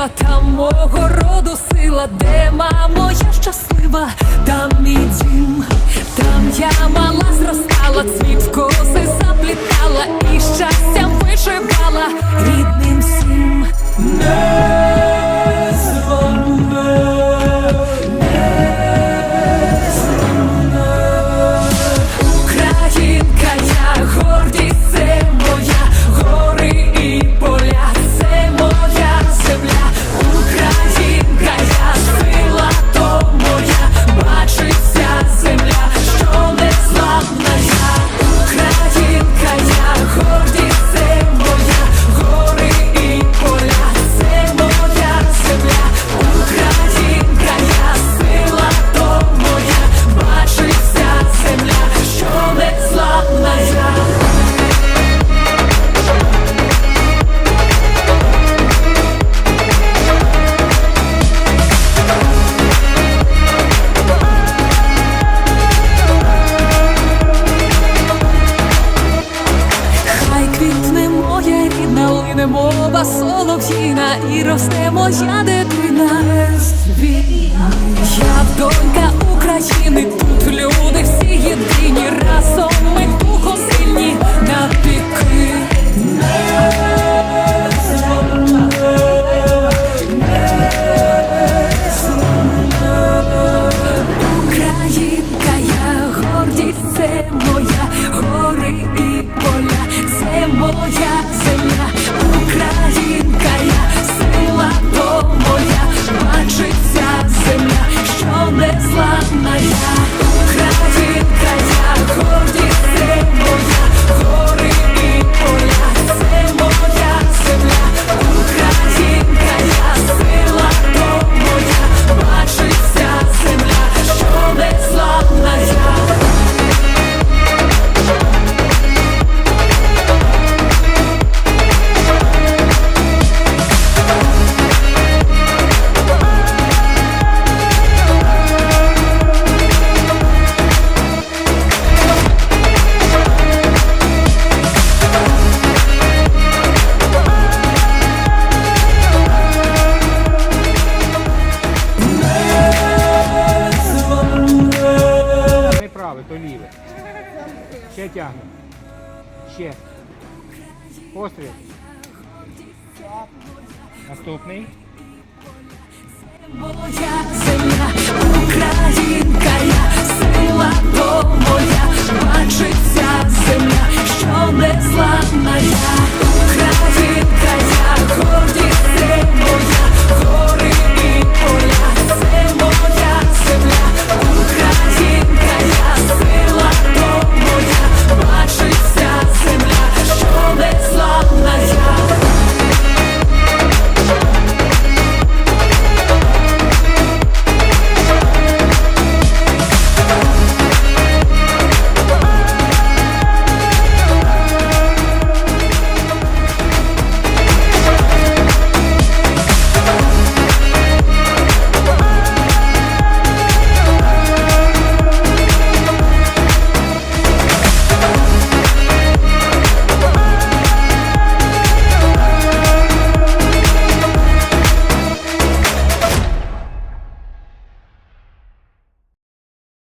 жива, там мого роду сила, де мамо, я щаслива, там і дім. мова солов'їна і росте моя дитина. Я донька. праве, то ліве. Ще тягне. Ще. Постріл. Наступний. Боже, земля Україна.